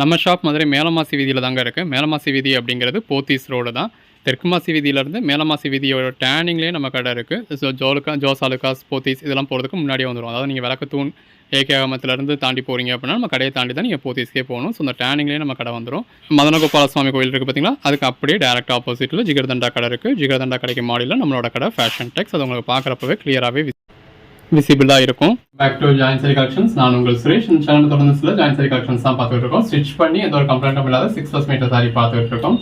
நம்ம ஷாப் மதுரை மேலமாசி வீதியில் தாங்க இருக்குது மேலமாசி வீதி அப்படிங்கிறது போத்தீஸ் ரோடு தான். தெற்கு மாசி வீதியிலேருந்து மேலமாசி வீதியோட டேனிங்லேயே நம்ம கடை இருக்குது ஸோ ஜோலுக்கா ஜோஸ் அலுகாஸ் போத்தீஸ் இதெல்லாம் போகிறதுக்கு முன்னாடியே வந்துடும் அதாவது நீங்கள் விளக்கத்தூண் ஏகே அகமத்துலேருந்து தாண்டி போகிறீங்க அப்படின்னா நம்ம கடையை தாண்டி தான் நீங்கள் போத்தீஸ்க்கே போகணும். ஸோ அந்த டேனிங்லேயே நம்ம கடை வந்துடும் மதனகோபால சுவாமி கோயில் இருக்குது பார்த்தீங்களா அதுக்கு அப்படியே டேரக்ட் ஆப்போசிட்டில் ஜிகர்தண்டா கடை இருக்குது ஜிகர்தண்டா கடைக்கு மாடியில் நம்மளோட கடை ஃபேஷன் டெக்ஸ் அது உங்களுக்கு பார்க்குறப்பவே கிளியராகவே விசிபிளாக இருக்கும். பேக் டு ஜாயின் சரி கலெக்ஷன்ஸ் நான் உங்கள் சுரேஷ். இந்த சேனல் தொடர்ந்து சில ஜாயின் சரி கலெக்ஷன்ஸ் தான் பார்த்துட்டு இருக்கோம். ஸ்டிச் பண்ணி எந்த ஒரு கம்ப்ளைண்ட்டும் இல்லாத சிக்ஸ் ப்ளஸ் மீட்டர் சாரி பார்த்துட்டு இருக்கோம்.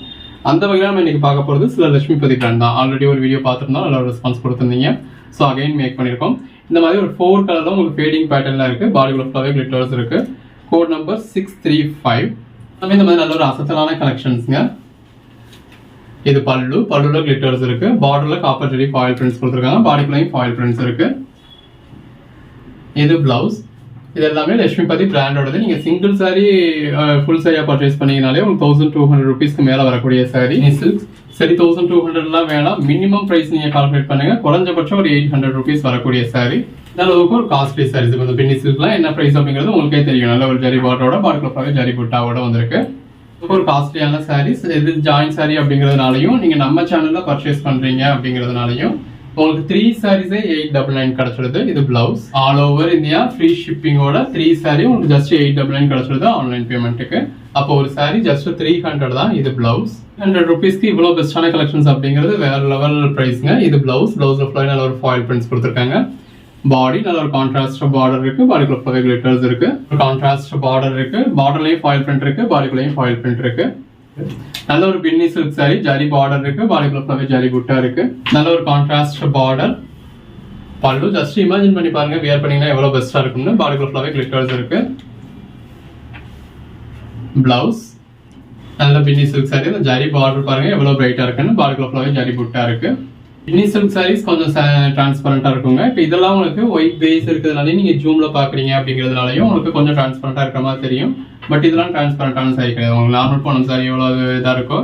அந்த வகையில் நம்ம இன்னைக்கு பார்க்க போகிறது சில லட்சுமி பதி பிராண்ட் தான். ஆல்ரெடி ஒரு வீடியோ பார்த்துருந்தோம். நல்ல ரெஸ்பான்ஸ் கொடுத்துருந்தீங்க. ஸோ அகைன் மேக் பண்ணியிருக்கோம். இந்த மாதிரி ஒரு ஃபோர் கலரில் உங்களுக்கு ஃபேடிங் பேட்டர்னில் இருக்குது பாடி ஃபுல்லாகவே கிளிட்டர்ஸ் இருக்குது code number six three five நம்ம இந்த மாதிரி நல்ல ஒரு அசத்தலான கலெக்ஷன்ஸுங்க இது பல்லு. பல்லுல கிளிட்டர்ஸ் இருக்கு. பார்டர்ல காப்பர் ஜெரி ஃபாயில் பிரிண்ட்ஸ் கொடுத்துருக்காங்க. பாடிக்குள்ளேயும் ஃபாயில் பிரிண்ட்ஸ் இருக்கு. இது பிளவுஸ் இது எல்லாமே லட்சுமி பதி பிராண்டோடது நீங்க சிங்கிள் சாரி ஃபுல் சாரியா பர்ச்சேஸ் பண்ணீங்கனாலே உங்களுக்கு தௌசண்ட் டூ ஹண்ட்ரட் ருபீஸ்க்கு மேல வரக்கூடிய சாரி சில்க் சரி தௌசண்ட் டூ ஹண்ட்ரட்லாம் வேணாம். மினிமம் பிரைஸ் நீங்க கால்குலேட் பண்ணுங்க. குறைஞ்சபட்சம் ஒரு எயிட் ஹண்ட்ரட் ருபீஸ் வரக்கூடிய சாரி அளவுக்கு ஒரு காஸ்ட்லி சாரீஸ் இப்போ இந்த பின்னி சில்க்லாம் என்ன பிரைஸ் அப்படிங்கிறது உங்களுக்கே தெரியும். நல்ல ஒரு ஜரி பார்டரோட பார்க்கல ஜரி புட்டாவோட வந்திருக்கு. ஒரு காஸ்ட்லியான சாரீஸ் இது ஜாயின் சாரி அப்படிங்கிறதுனாலையும் நீங்க நம்ம சேனல்ல பர்ச்சேஸ் பண்றீங்க அப்படிங்கிறதுனாலையும் உங்களுக்கு த்ரீ சாரீஸே எயிட் டபுள் நைன் கிடைச்சிடுது இது blouse all over India free ஷிப்பிங்கோட three sari உங்களுக்கு ஜஸ்ட் எயிட் டபுள் நைன் கிடைச்சிடுது ஆன்லைன் பேமெண்ட்டுக்கு அப்போ ஒரு சாரி ஜஸ்ட் த்ரீ ஹண்ட்ரட் தான். இது பிளவுஸ் ஹண்ட்ரட் ருபீஸ்க்கு இவ்வளோ பெஸ்ட்டான கலெக்ஷன்ஸ் அப்படிங்கிறது வேற லெவல் ப்ரைஸ்ங்க இது பிளவுஸ் பிளவுஸ்ல ஃபுல்லாக நல்ல ஒரு ஃபாயில் பிரிண்ட்ஸ் கொடுத்துருக்காங்க. பாடி நல்ல ஒரு கான்ட்ராஸ்ட் பார்டர் இருக்கு. பாடிக்குள்ள ஃபுல்லாக கிளிட்டர்ஸ் இருக்கு. ஒரு கான்ட்ராஸ்ட் பார்டர் இருக்கு. பார்டர்லயும் ஃபாயில் பிரிண்ட் இருக்கு. பாடிக்குள்ளேயும் ஃபாயில் பிரிண்ட் இருக்கு. நல்ல ஒரு பின்னி சில்க் சாரி ஜரி பார்டர் இருக்கு. பாடிக்குள்ள ஃபுல்லாவே ஜரி குட்டா இருக்கு. நல்ல ஒரு contrast border pallu just imagine பண்ணி பாருங்க. வியர் பண்ணீங்கன்னா எவ்வளவு பெஸ்டா இருக்கும்னு. பாடிக்குள்ள ஃபுல்லாவே கிளிட்டர்ஸ் இருக்கு. பிளவுஸ் நல்ல பின்னி சில்க் சாரி அந்த ஜரி பார்டர் பாருங்க. எவ்வளவு பிரைட்டா இருக்குன்னு. பாடிக்குள்ள ஃபுல்லாவே ஜரி புட்டா இருக்கு. பின்னி சில்க் சாரீஸ் கொஞ்சம் டிரான்ஸ்பரண்டா இருக்குங்க. இப்போ இதெல்லாம் உங்களுக்கு ஒயிட் பேஸ் இருக்கிறதுனால நீங்க ஜூம்ல பாக்குறீங்க அப்படிங்கிறதுனாலையும் உங்களுக்கு கொஞ்சம் டிரான்ஸ்பரண்டா இருக்கிற மாதிரி தெரியும். பட் இதெல்லாம் டிரான்ஸ்பரண்டான சாரி கிடையாது. உங்களுக்கு நார்மல் போன சாரி எவ்வளவு இதாக இருக்கோ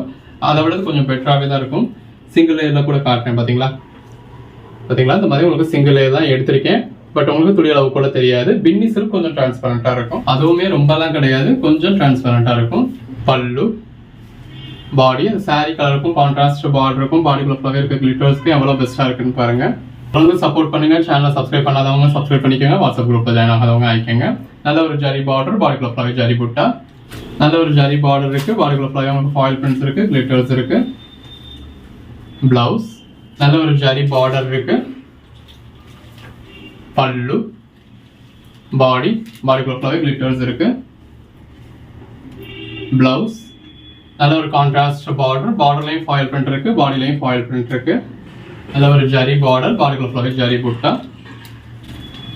அதை விட கொஞ்சம் பெட்டராகவே தான் இருக்கும். சிங்கிள் லேயர்ல கூட காட்டுறேன் பாத்தீங்களா? பாத்தீங்களா? இந்த மாதிரி உங்களுக்கு சிங்கிள் லேயர் தான் எடுத்திருக்கேன். பட் உங்களுக்கு துணி அளவு கூட தெரியாது. பின்னி சில்க் கொஞ்சம் டிரான்ஸ்பரண்டா இருக்கும். அதுவுமே ரொம்பலாம் கிடையாது. கொஞ்சம் டிரான்ஸ்பரண்டா இருக்கும். பல்லு பாடி அந்த சாரி கலருக்கும் கான்ட்ராஸ்ட் பார்டருக்கும் பாடிக்குள்ள ஃபுல்லாகவே இருக்க கிளிட்டர்ஸ்க்கு எவ்வளோ பெஸ்ட்டாக இருக்குன்னு பாருங்க. தொடர்ந்து சப்போர்ட் பண்ணுங்க. சேனலை சப்ஸ்கிரைப் பண்ணாதவங்க சப்ஸ்கிரைப் பண்ணிக்கோங்க. வாட்ஸ்அப் குரூப்பில் ஜாயின் ஆகாதவங்க ஆயிக்கோங்க. நல்ல ஒரு ஜரி பார்டர் பாடிக்குள்ள ஃபுல்லாகவே ஜரி புட்டா நல்ல ஒரு ஜரி பார்டர் இருக்கு. பாடிக்குள்ள ஃபுல்லாகவே உங்களுக்கு ஃபாயில் பிரிண்ட்ஸ் இருக்கு கிளிட்டர்ஸ் இருக்கு. பிளவுஸ் நல்ல ஒரு ஜரி பார்டர் இருக்கு. பல்லு. பாடி பாடிக்குள்ள ஃபுல்லாகவே கிளிட்டர்ஸ் இருக்கு. பிளவுஸ் நல்ல ஒரு கான்ட்ராஸ்ட் பார்டர் பார்டர்லையும் ஃபாயில் பிரிண்ட் இருக்கு பாடிலையும் ஃபாயில் பிரிண்ட் இருக்கு. நல்ல ஒரு ஜரி பார்டர் பாடிக்குள்ள ஃபுல்லாகவே zari butta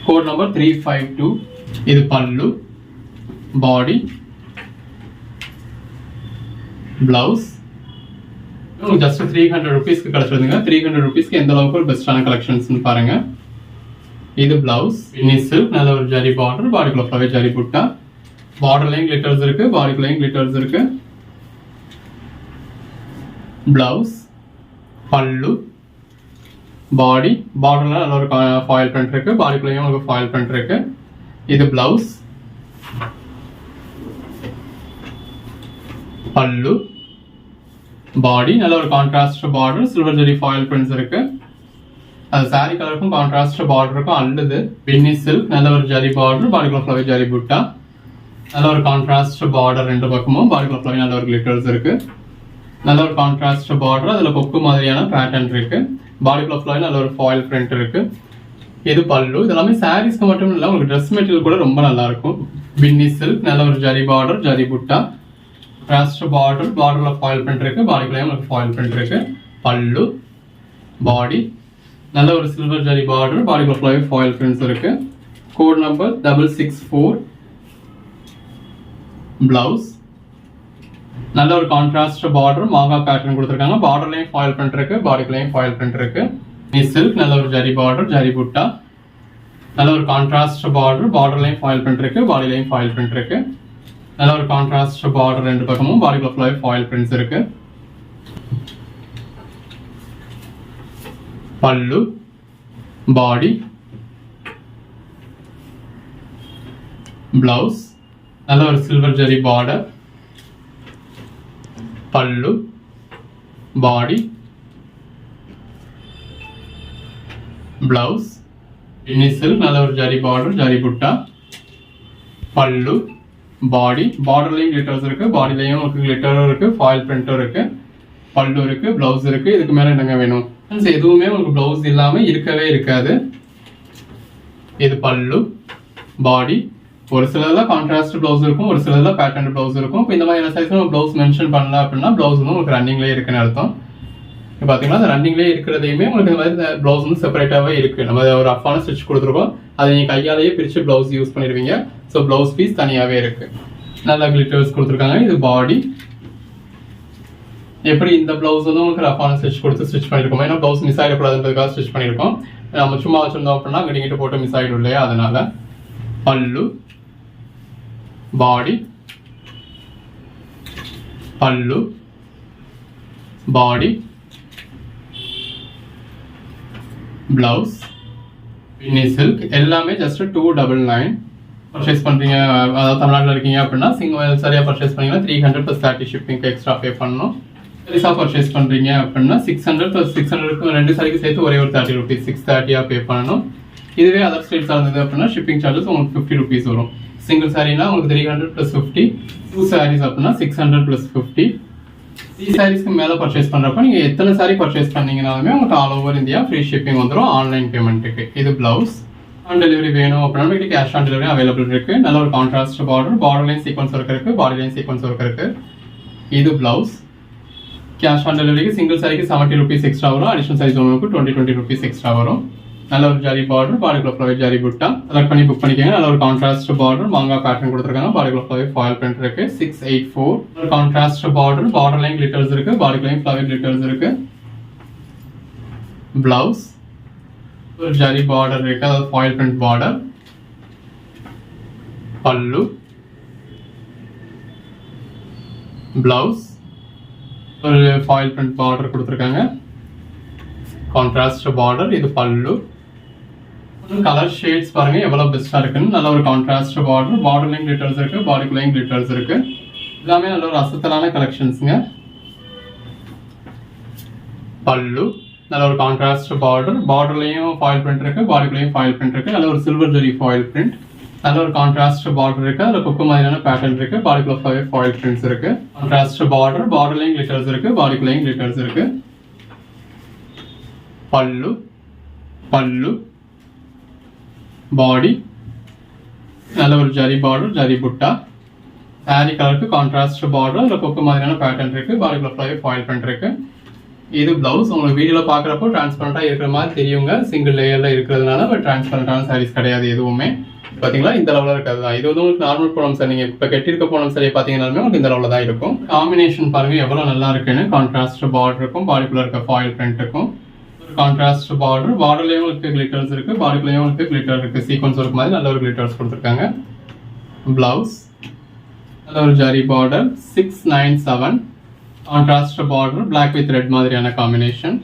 code number three five two இது பல்லு பாடி பிளவுஸ் உங்களுக்கு ஜஸ்ட் த்ரீ ஹண்ட்ரட் ருபீஸ்க்கு கிடச்சிருந்துங்க த்ரீ ஹண்ட்ரட் ருபீஸ்க்கு எந்த அளவுக்கு ஒரு பெஸ்ட்டான கலெக்ஷன்ஸ்னு பாருங்க. இது பிளவுஸ் இனி சில்க் நல்ல ஒரு ஜரி பார்டர் பாடிக்குள்ள ஃபுல்லாகவே ஜரி புட்டா பார்டர்லையும் கிளிட்டர்ஸ் இருக்கு பாடிக்குள்ளேயும் கிளிட்டர்ஸ் இருக்குது ப்ளவுஸ் பல்லு பாடி பார்டர்ல நல்ல ஒரு ஃபாயில் பிரிண்ட் இருக்குது பாடிக்குள்ளேயும் உங்களுக்கு ஃபாயில் பிரிண்ட் இருக்குது இது ப்ளவுஸ் பல்லு பாடி நல்ல ஒரு contrast border silver zari foil prints இருக்கு. அது சாரி கலருக்கும் கான்ட்ராஸ்ட் பார்டருக்கும் அல்லது பின்னி சில்க் நல்ல ஒரு ஜரி பார்டர் பாடிக்குள்ள ஃப்ளவர் ஜரி புட்டா நல்ல ஒரு கான்ட்ராஸ்ட் பார்டர் ரெண்டு பக்கமும் பாடிக்குள்ள ஃபுல்லாவே நல்ல ஒரு கிளிட்டர்ஸ் இருக்குது நல்ல ஒரு கான்ட்ராஸ்ட் பார்டர் அதில் கொக்கு மாதிரியான பேட்டர்ன் இருக்கு. பாடி ஃபுல்லாவே நல்ல ஒரு ஃபாயில் பிரிண்ட் இருக்கு. இது பல்லு. இதெல்லாமே சாரீஸ்க்கு மட்டும் இல்லை உங்களுக்கு ட்ரெஸ் மெட்டீரியல் கூட ரொம்ப நல்லா இருக்கும். பின்னி சில்க் நல்ல ஒரு zari border zari butta contrast border பார்டர்ல ஃபாயில் பிரிண்ட் இருக்கு. பாடிக்குள்ளேயும் உங்களுக்கு ஃபாயில் பிரிண்ட் இருக்கு. பல்லு பாடி நல்ல ஒரு சில்வர் ஜரி பார்டர் பாடிக்குள்ள ஃபுல்லாவே ஃபாயில் பிரிண்ட்ஸ் இருக்கு. Code number double six four blouse நல்ல ஒரு கான்ட்ராஸ்ட் பார்டர் மாங்கா பேட்டர்ன் கொடுத்துருக்காங்க. பார்டர்லையும் ஃபாயில் பிரிண்ட் இருக்கு. பாடிக்குள்ளேயும் ஃபாயில் பிரிண்ட் இருக்கு. நீ சில்க் நல்ல ஒரு ஜரி பார்டர் ஜரி புட்டா நல்ல ஒரு கான்ட்ராஸ்ட் பார்டர் பார்டர்லையும் ஃபாயில் பிரிண்ட் இருக்கு. பாடிலையும் ஃபாயில் பிரிண்ட் இருக்கு. நல்ல ஒரு கான்ட்ராஸ்ட் பார்டர் ரெண்டு பக்கமும். பாடிக்குள்ள ஃபுல்லாவே ஃபாயில் பிரிண்ட்ஸ் இருக்கு. பல்லு பாடி பிளவுஸ் நல்ல ஒரு சில்வர் ஜரி பார்டர் பல்லு பாடி பிளவுஸ் இனிசில் நல்ல ஒரு ஜரி பார்டர் ஜரி புட்டா பல்லு பாடி பார்டர்லையும் கிளிட்டர்ஸ் இருக்கு பாடிலையும் உங்களுக்கு கிளிட்டரும் இருக்கு ஃபாயில் பிரிண்டும் இருக்கு பல்லு இருக்கு பிளவுஸ் இருக்கு இதுக்கு மேல என்னங்க வேணும் Friends, எதுவுமே உங்களுக்கு பிளவுஸ் இல்லாம இருக்கவே இருக்காது இது பல்லு பாடி ஒரு சிலதுல கான்ட்ராஸ்ட் ப்ளவுஸ் இருக்கும் ஒரு சிலதுல பேட்டர்ன் ப்ளவுஸ் இருக்கும். இப்போ இந்த மாதிரி சைஸ்ல நம்ம ப்ளவுஸ் மென்ஷன் பண்ணல அப்படின்னா ப்ளவுஸ் வந்து உங்களுக்கு ரன்னிங்லேயே இருக்குன்னு அர்த்தம். இப்போ பார்த்தீங்கன்னா அந்த ரன்னிங்லேயே இருக்கிறதையுமே உங்களுக்கு இந்த மாதிரி ப்ளவுஸ் வந்து செப்பரேட்டாகவே இருக்குது நம்ம ஒரு அஃபான ஸ்டிச் கொடுத்துருக்கோம். அதை நீங்கள் கையாலேயே பிரித்து ப்ளவுஸ் யூஸ் பண்ணிடுவீங்க. ஸோ ப்ளவுஸ் பீஸ் தனியாகவே இருக்குது நல்லா கிளிட்டர்ஸ் கொடுத்துருக்காங்க. இது பாடி எப்படி இந்த ப்ளவுஸ் வந்து உங்களுக்கு ரஃபான ஸ்டிச் கொடுத்து ஸ்டிச் பண்ணியிருக்கோம் ஏன்னா ப்ளவுஸ் மிஸ் ஆகிடக்கூடாதுன்றதுக்காக ஸ்டிச் பண்ணியிருக்கோம் நம்ம சும்மா வச்சுருந்தோம் அப்படின்னா கட்டிக்கிட்டு போட்டு மிஸ் ஆகிடும் இல்லையா? அதனால. Pallu. Body pallu body blouse Binny silk எல்லாமே just two double nine purchase பண்ணுறீங்க அதாவது தமிழ்நாட்டில் இருக்கீங்க அப்படின்னா சிங்கிள் சரியாக பர்ச்சேஸ் பண்ணீங்கன்னா த்ரீ ஹண்ட்ரட் ப்ளஸ் தேர்ட்டி ஷிப்பிங்க்கு எக்ஸ்ட்ரா பே பண்ணணும். பெருசாக பர்ச்சேஸ் பண்ணுறீங்க அப்படின்னா six hundred plus six hundred ரெண்டு சாரிக்கு சேர்த்து ஒரே ஒரு தேர்ட்டி ருபீஸ் சிக்ஸ் தேர்ட்டியாக பே பண்ணணும். இதுவே அதர் ஸ்டேட்ஸாக இருந்தது அப்படின்னா ஷிப்பிங் சார்ஜஸ் உங்களுக்கு ஃபிஃப்டி ருபீஸ் வரும். சிங்கிள் சாரீனா உங்களுக்கு three hundred plus fifty two saris அப்படின்னா six hundred plus fifty three சாரீஸ்க்கு மேலே பர்ச்சேஸ் பண்ணுறப்ப நீங்கள் எத்தனை சாரி பர்ச்சேஸ் பண்ணீங்கனாலுமே உங்களுக்கு all over India free shipping வந்துடும் ஆன்லைன் பேமெண்ட்டுக்கு இது பிளவுஸ் ஆன் டெலிவரி வேணும் அப்படின்னா கேஷ் ஆன் டெலிவரி அவைலபிள் இருக்கு. நல்ல ஒரு கான்ட்ராஸ்ட் பார்டர் பார்டர்லைன் சீக்வன்ஸ் ஒர்க் இருக்கு. பாடிலைன் சீக்வன்ஸ் ஒர்க் இருக்கு. இது பிளவுஸ் கேஷ் ஆன் டெலிவரிக்கு சிங்கிள் சாரிக்கு செவன்ட்டி ருபீஸ் எக்ஸ்ட்ரா வரும். அடிஷனல் சைஸ் ஒன்றுக்கு டுவெண்ட்டி டுவெண்ட்டி ருபீஸ் எக்ஸ்ட்ரா வரும். நல்ல ஒரு ஜரி பார்டர் பாடிக்குள்ள ஃப்ளவர் ஜரி புட்டா செலக்ட் பண்ணி புக் பண்ணிக்கோங்க. நல்ல ஒரு கான்ட்ராஸ்ட் பார்டர் மாங்கா பேட்டர்ன் கொடுத்துருக்காங்க. பாடிக்குள்ள ஃப்ளவர் ஃபாயில் பிரிண்ட் இருக்கு. Six eight four contrast border பார்டர்லையும் line glitters இருக்கு. பாடிக்குள்ளையும் ஃப்ளவர் கிளிட்டர்ஸ் இருக்கு. பிளவுஸ் ஒரு ஜரி பார்டர் இருக்கு. அதாவது foil print border pallu. Blouse ஒரு ஃபாயில் பிரிண்ட் பார்டர் கொடுத்துருக்காங்க. கான்ட்ராஸ்ட் பார்டர் இது பல்லு. கலர் ஷேட்ஸ் பாருங்க எவ்வளவு பெஸ்ட்டாக இருக்குன்னு. நல்ல ஒரு கான்ட்ராஸ்ட் பார்டர் பார்டர்லையும் கிளிட்டர்ஸ் இருக்கு பாடிக்குள்ளேயும் கிளிட்டர்ஸ் இருக்கு. எல்லாமே நல்ல ஒரு அசத்தலான கலெக்ஷன்ஸுங்க பல்லு நல்ல ஒரு கான்ட்ராஸ்ட் பார்டர் பார்டர்லையும் ஃபாயில் பிரிண்ட் இருக்கு பாடிக்குள்ளையும் ஃபாயில் பிரிண்ட் இருக்கு நல்ல ஒரு சில்வர் ஜெரி ஃபாயில் பிரிண்ட் நல்ல ஒரு கான்ட்ராஸ்ட் பார்டர் இருக்கு அதுல கொக்கு மாதிரியான பேட்டர்ன் இருக்கு பாடிக்குள்ள ஃபாயில் பிரிண்ட்ஸ் இருக்கு. கான்ட்ராஸ்ட் பார்டர் பார்டர்லையும் கிளிட்டர்ஸ் இருக்கு பாடிக்குள்ளேயும் கிளிட்டர்ஸ் இருக்கு. பல்லு பல்லு பாடி நல்ல ஒரு ஜரி பார்டர் ஜரி புட்டா. ஆரி கலருக்கு கான்ட்ராஸ்ட் பார்டர் அதில் கொக்கு மாதிரியான பேட்டர்ன் இருக்குது பாடிக்குள்ள ஃபுல்லாகவே ஃபாயில் பண்ணிருக்கு இது பிளவுஸ் உங்களுக்கு வீடியோவில் பார்க்குறப்போ டிரான்ஸ்பரண்ட்டாக இருக்கிற மாதிரி தெரியுங்க. சிங்கிள் லேயரில் இருக்கிறதுனால பட் டிரான்ஸ்பரண்டான சாரீஸ் கிடையாது எதுவுமே. பார்த்தீங்களா இந்த லெவலில் இருக்கிறது தான். இது வந்து உங்களுக்கு நார்மல் போனோம் சார் நீங்கள் இப்போ கட்டியிருக்க போனோம் சரி பாத்தீங்கன்னாலுமே உங்களுக்கு இந்த லெவலில் தான் இருக்கும். காம்பினேஷன் பாருங்கள் எவ்வளோ நல்லா இருக்குன்னு. கான்ட்ராஸ்ட் பார்டர் இருக்கும் பாடிக்குள்ள இருக்க ஃபாயில் பிரிண்ட் இருக்கும் கான்ட்ராஸ்ட் பார்டர் பார்டர்லேயும் உங்களுக்கு கிளிட்டர்ஸ் இருக்குது பாடிக்குள்ளேயும் உங்களுக்கு கிளிட்டர் இருக்குது சீக்வன்ஸ் ஒர்க் மாதிரி நல்ல ஒரு கிளிட்டர்ஸ் கொடுத்துருக்காங்க. ப்ளவுஸ் நல்ல ஒரு zari border six nine seven contrast border black with red மாதிரியான காம்பினேஷன்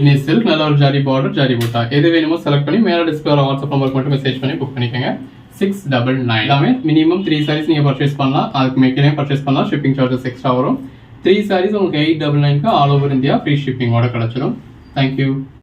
இனி சில்க் நல்ல ஒரு ஜரி பார்டர் ஜரி புட்டா எது வேணுமோ செலக்ட் பண்ணி மேலே டிஸ்பிளே வாட்ஸ்அப் நம்பருக்கு மட்டும் மெசேஜ் பண்ணி புக் பண்ணிக்கோங்க. சிக்ஸ் டபுள் நைன் எல்லாமே மினிமம் த்ரீ சாரீஸ் நீங்கள் பர்ச்சேஸ் பண்ணலாம். அதுக்கு மேக்கிலே பர்ச்சேஸ் பண்ணலாம். ஷிப்பிங் சார்ஜஸ் எக்ஸ்ட்ரா வரும். த்ரீ சாரீஸ் உங்களுக்கு எயிட் டபுள் நைன்க்கு ஆல் ஓவர் இந்தியா ஃப்ரீ ஷிப்பிங்கோட கிடச்சிடும். Thank you.